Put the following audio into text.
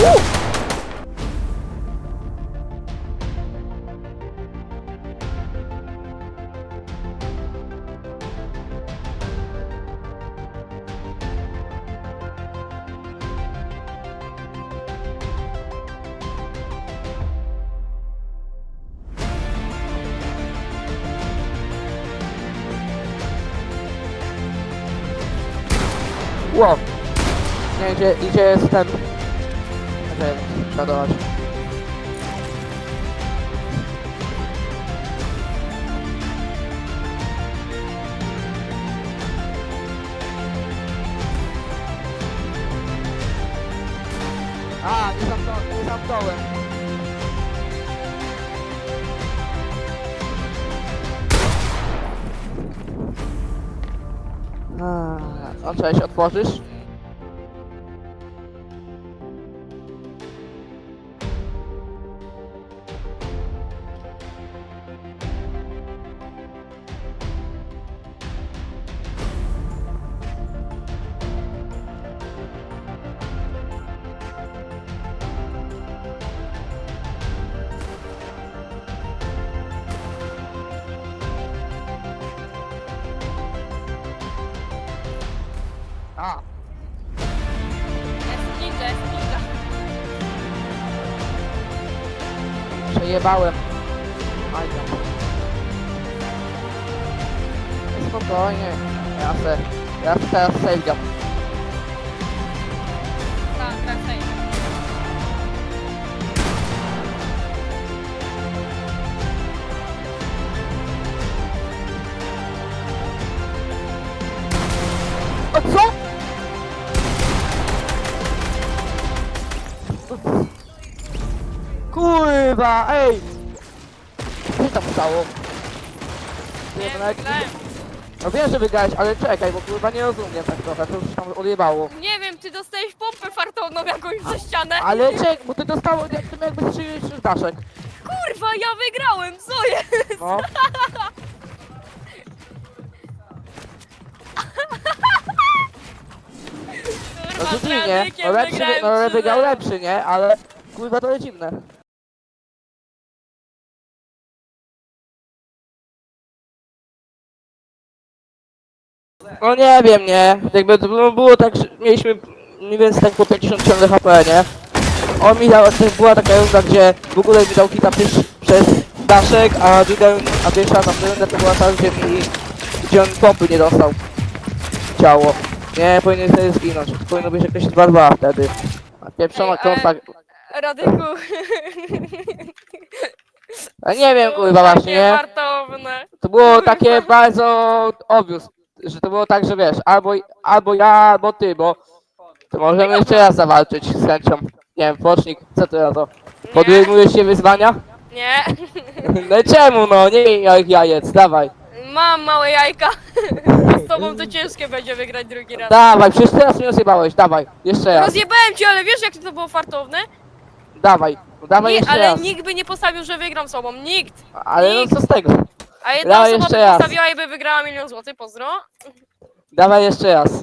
Ło! Nie, gdzie, gdzie jest. Czekaj, przodować. A, nie zamknąłem, nie zamknąłem. A, a cześć, otworzysz? A, Jest ninja, jest ninja. przejebałem. Aj tam. Spokojnie. Ja se, ja se teraz sejgam. Tak, tak, tak. O co? Kurwa, ej! Co się tam stało? Nie, nawet- wygrałem. No wiem, że wygrałeś, ale czekaj, bo kurwa nie rozumiem tak trochę, to już tam odjebało. Nie wiem, ty dostałeś pompę fartowną jakąś za ścianę. Ale czek, bo ty dostałeś jak ty jakby trzy trzy daszek. Kurwa, ja wygrałem, co jest? No. No Kurwa, z dziwnie, no Radykiem lepszy, wygrałem no wygrał 3-0. lepszy, nie? Ale kurwa to jest dziwne. No nie wiem, nie? Jakby to no, było tak, że mieliśmy mniej więcej tak po 50 ciągle HP, nie? On mi dał, to była taka runda, gdzie w ogóle mi dał kita przez, przez daszek, a druga, a pierwsza tam runda to była ta, gdzie mi, gdzie on pompy nie dostał. Ciało. Nie, powinien sobie zginąć. Powinno być jakieś 2-2 wtedy. A pieprzona Ej, klątwa. Radyku. A nie wiem, kurwa właśnie, nie? To było takie bardzo obvious, że to było tak, że wiesz, albo, albo ja, albo ty, bo to możemy jeszcze raz zawalczyć z chęcią. Nie wiem, pocznik, co ty na to? Podejmujesz się wyzwania? Nie. No czemu no, nie miej jak jajec, dawaj. Mam małe jajka. Z tobą to ciężkie będzie wygrać drugi raz. Dawaj, przecież teraz mnie rozjebałeś, dawaj, jeszcze raz, Rozjebałem cię, ale wiesz jak to było fartowne? dawaj, dawaj Nie, jeszcze ale raz. nikt by nie postawił, że wygram sobą. Nikt. Ale no co z tego? A jedna Dawaj osoba by jeszcze raz. postawiła i by wygrała milion złotych, pozdro. Dawaj jeszcze raz.